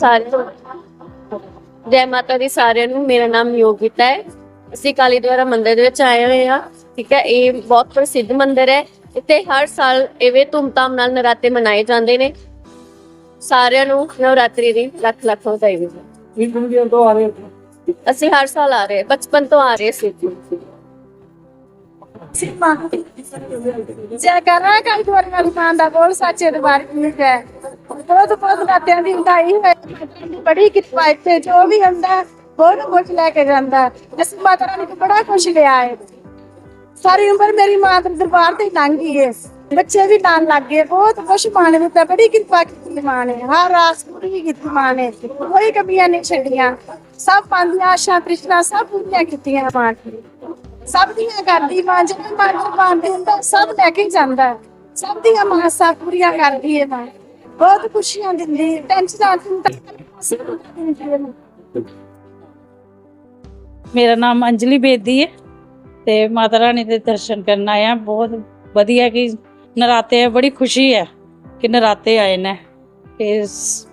ਸਾਰੇ ਜੈ ਮਾਤਾ ਦੀ ਸਾਰਿਆਂ ਨੂੰ ਮੇਰਾ ਨਾਮ ਯੋਗਿਤਾ ਹੈ। ਅਸੀਂ ਕਾਲੀ ਦੁਆਰਾ ਮੰਦਿਰ ਦੇ ਵਿੱਚ ਆਏ ਹੋਏ ਹਾਂ। ਠੀਕ ਹੈ, ਇਹ ਬਹੁਤ ਪ੍ਰਸਿੱਧ ਮੰਦਿਰ ਹੈ। ਇੱਥੇ ਹਰ ਸਾਲ ਇਵੇਂ ਧੂਮਧਾਮ ਨਾਲ ਨਰਾਤੇ ਮਨਾਏ ਜਾਂਦੇ ਨੇ। ਸਾਰਿਆਂ ਨੂੰ ਨਵਰਾਤਰੀ ਦੀ ਲੱਖ ਲੱਖ ਵਧਾਈ। ਹੋਵੇ ਇਹ ਦੁਨੀਆ ਤੋਂ ਆ ਰਹੇ ਹੋ ਅਸੀਂ ਹਰ ਸਾਲ ਆ ਰਹੇ ਬਚਪਨ ਤੋਂ ਆ ਰਹੇ ਸੀ। ਸੀਮਾ ਜੈ ਕਰਾਂ ਕਾਈ ਦੁਆਰੇ ਵਾਲੀ ਮਾਂ ਦਾ ਬੋਲ ਸੱਚੇ ਦਰਬਾਰ ਕੀ ਹੈ। ਬਹੁਤ ਬਹੁਤ ਨਾਤਿਆਂ ਦੀ ਵਧਾਈ ਹੋਏ। ਬੜੀ ਕਿਰਪਾ ਇੱਥੇ, ਜੋ ਵੀ ਹੁੰਦਾ, ਬਹੁਤ ਕੁਝ ਲੈ ਕੇ ਜਾਂਦਾ। ਅਸੀਂ ਮਾਤਾ ਰਾਣੀ ਤੋਂ ਬੜਾ ਕੁਝ ਲਿਆ ਹੈ। ਸਾਰੀ ਉਮਰ ਮੇਰੀ ਮਾਂ ਦੇ ਦਰਬਾਰ ਤੇ ਲੰਘ ਗਈ ਹੈ। ਬੱਚੇ ਵੀ ਨਾਲ ਲੱਗ ਗਏ। ਬਹੁਤ ਕੁਝ ਮਾਂ ਨੇ ਦਿੱਤਾ। ਬੜੀ ਕਿਰਪਾ ਕੀਤੀ ਮਾਂ ਨੇ। ਹਰ ਰਾਸ ਪੂਰੀ ਕੀਤੀ ਮਾਂ ਨੇ। ਕੋਈ ਕਮੀਆਂ ਨਹੀਂ ਛੱਡੀਆਂ। ਸਭ ਪਾਉਂਦੀਆਂ, ਆਸ਼ਾ ਤ੍ਰਿਸ਼ਨਾ ਸਭ ਪੂਰੀਆਂ ਕੀਤੀਆਂ ਮਾਂ ਨੇ। ਸਭ ਦੀਆਂ ਕਰਦੀ ਮਾਂ ਜਿਵੇਂ ਮਾਂ ਦੇ ਹੁੰਦਾ, ਸਭ ਲੈ ਕੇ ਜਾਂਦਾ। ਸਭ ਦੀਆਂ ਮਾਸਾਂ ਪੂਰੀਆਂ ਕਰਦੀ ਹੈ ਮਾਂ। ਬਹੁਤ ਖੁਸ਼ੀਆਂ ਦਿੰਦੀ ਹੈ ਟੈਨਸ਼ਨਾਂ ਹੈ ਮੇਰਾ ਨਾਮ ਅੰਜਲੀ ਬੇਦੀ ਹੈ ਤੇ ਮਾਤਾ ਰਾਣੀ ਦੇ ਦਰਸ਼ਨ ਕਰਨ ਆਏ ਆ ਬਹੁਤ ਵਧੀਆ ਕਿ ਨਰਾਤੇ ਆ ਬੜੀ ਖੁਸ਼ੀ ਹੈ ਕਿ ਨਰਾਤੇ ਆਏ ਨੇ। ਇਸ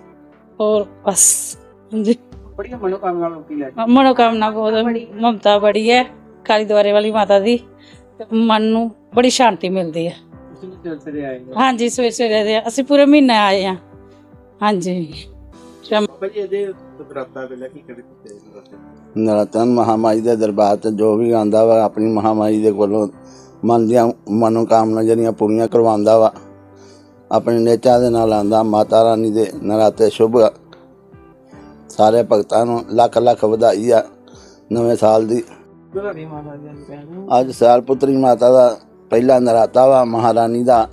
ਹੋਰ ਬਸ ਮਨੋਕਾਮਨਾ ਮਨੋਕਾਮਨਾ ਬਹੁਤ ਮਮਤਾ ਬੜੀ ਹੈ ਕਾਲੀ ਦੁਆਰੇ ਵਾਲੀ ਮਾਤਾ ਦੀ। ਤੇ ਮਨ ਨੂੰ ਬੜੀ ਸ਼ਾਂਤੀ ਮਿਲਦੀ ਹੈ। ਤੁਸੀਂ ਵੀ ਸਿਲਸਿਲੇ ਆਏ ਹੋ? ਹਾਂਜੀ ਸਵੇਰੇ ਸਵੇਰੇ ਦੇ ਅਸੀਂ ਪੂਰੇ ਮਹੀਨੇ ਆਏ ਆ। ਹਾਂਜੀ। ਸ਼ਾਮ- ਭਾਈ ਇਹਦੇ ਬਰਾਤਾ ਵੇਲੇ ਕੀ ਕਰਦੇ ਤੁਸੀਂ ਨਰਾਤਨ ਮਹਾਮਾਈ ਦੇ ਦਰਬਾਰ ਤੇ ਜੋ ਵੀ ਆਂਦਾ ਵਾ ਆਪਣੀ ਮਹਾਮਾਈ ਦੇ ਕੋਲੋਂ ਮਨ ਦੀਆਂ ਮਨੋਕਾਮਨਾ ਜਿਹੜੀਆਂ ਪੂਰੀਆਂ ਕਰਵਾਉਂਦਾ ਵਾ ਆਪਣੇ ਨੇਚਾ ਦੇ ਨਾਲ ਆਂਦਾ ਮਾਤਾ ਰਾਣੀ ਦੇ ਨਰਾਤੇ ਸ਼ੁਭ ਸਾਰੇ ਭਗਤਾਂ ਨੂੰ ਲੱਖ ਲੱਖ ਵਧਾਈ ਆ ਨਵੇਂ ਸਾਲ ਦੀ। ਅੱਜ ਸਾਲ ਪੁੱਤਰੀ ਮਾਤਾ ਦਾ ਪਹਿਲਾ ਨਰਾਤਾ ਵਾ ਮਹਾਰਾਣੀ ਦਾ।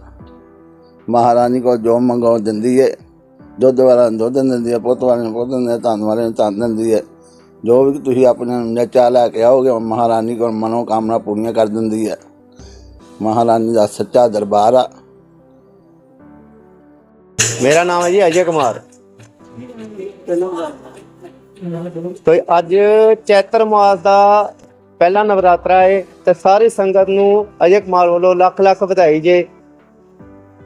ਮਹਾਰਾਣੀ ਕੋ ਜੋ ਮੰਗੋ ਦਿੰਦੀ ਏ ਦੁੱਧ ਵਾਲਾ ਦੁੱਧ ਦਿੰਦੀ ਹੈ ਪੁੱਤ ਵਾਲੇ ਨੂੰ ਪੁੱਤ ਦਿੰਦੀ ਹੈ ਧਨ ਵਾਲੇ ਨੂੰ ਧਨ ਦਿੰਦੀ ਹੈ ਜੋ ਵੀ ਤੁਸੀਂ ਆਪਣੇ ਨੇਚਾ ਲੈ ਕੇ ਆਓਗੇ ਮਹਾਰਾਣੀ ਕੋਲ ਮਨੋ ਕਾਮਨਾ ਪੂਰੀਆਂ ਕਰ ਦਿੰਦੀ ਹੈ ਮਹਾਰਾਣੀ ਦਾ ਸੱਚਾ ਦਰਬਾਰ ਆ। ਮੇਰਾ ਨਾਮ ਹੈ ਜੀ ਅਜੇ ਕੁਮਾਰ। ਤੇ ਅੱਜ ਚੈਤਰ ਮਾਸ ਦਾ ਪਹਿਲਾ ਨਵਰਾਤਰਾ ਹੈ ਤੇ ਸਾਰੀ ਸੰਗਤ ਨੂੰ ਅਜੇ ਕੁਮਾਰ ਵੱਲੋਂ ਲੱਖ ਲੱਖ ਵਧਾਈ ਜੇ।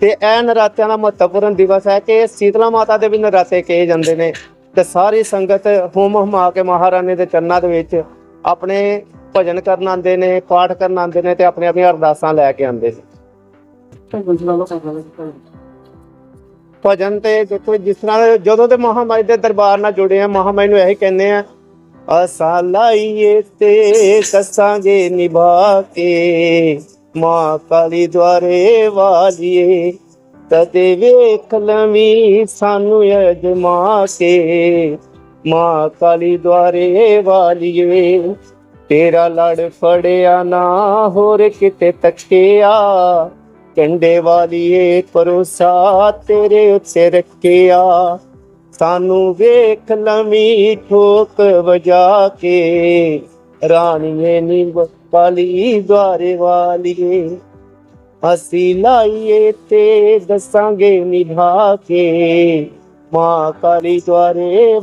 ਤੇ ਇਹ ਨਰਾਤਿਆਂ ਦਾ ਮਹੱਤਵਪੂਰਨ ਦਿਵਸ ਹੈ ਕਿ ਸੀਤਲਾ ਮਾਤਾ ਦੇ ਵੀ ਨਰਾਤੇ ਕਹੇ ਜਾਂਦੇ ਨੇ। ਤੇ ਸਾਰੀ ਸੰਗਤ ਹੋਮ ਹਮਾ ਕੇ ਮਹਾਰਾਣੀ ਦੇ ਚਰਨਾਂ ਦੇ ਵਿੱਚ ਆਪਣੇ ਭਜਨ ਕਰਨ ਆਉਂਦੇ ਨੇ, ਪਾਠ ਕਰਨ ਆਉਂਦੇ ਨੇ ਤੇ ਆਪਣੇ ਆਪਣੀਆਂ ਅਰਦਾਸਾਂ ਲੈ ਕੇ ਆਉਂਦੇ ਨੇ। ਭਜਨ ਤੇ ਦੇਖੋ ਜਿਸ ਤਰ੍ਹਾਂ ਜਦੋਂ ਤੇ ਮਹਾਮਾਈ ਦੇ ਦਰਬਾਰ ਨਾਲ ਜੁੜੇ ਆ ਮਹਾਮਾਈ ਨੂੰ ਇਹੀ ਕਹਿੰਦੇ ਆ ਅਸਾਂ ਲਾਈਏ ਤੇ ਕਸਾਂਗੇ ਨਿਭਾ ਕੇ। ਮਾਂ ਕਾਲੀ ਦਵਾਰੇ ਵਾਲੀਏ, ਤਦੇ ਵੇਖ ਲਵੀ ਸਾਨੂੰ ਅਜਮਾ ਕੇ। ਮਾਂ ਕਾਲੀ ਦੁਆਰੇ ਵਾਲੀਏ, ਤੇਰਾ ਲੜ ਫੜਿਆ ਨਾ, ਹੋਰ ਕਿਤੇ ਤੱਕਿਆ। ਕੰਡੇ ਵਾਲੀਏ ਪਰੋਸਾ ਤੇਰੇ ਉੱਤੇ ਰੱਖਿਆ। ਸਾਨੂੰ ਵੇਖ ਲਵੀ ਠੋਕ ਵਜਾ ਕੇ। ਰਾਣੀਏ ਨੀ ਕਾਲੀ ਦਵਾਰੇ ਵਾਲੀਏ ਅਸੀਂ ਲਾਈਏ ਤੇ ਦੱਸਾਂਗੇ ਨਿਭਾ ਕੇ। ਮਾਂ ਕਾਲੀ ਦਵਾਰੇ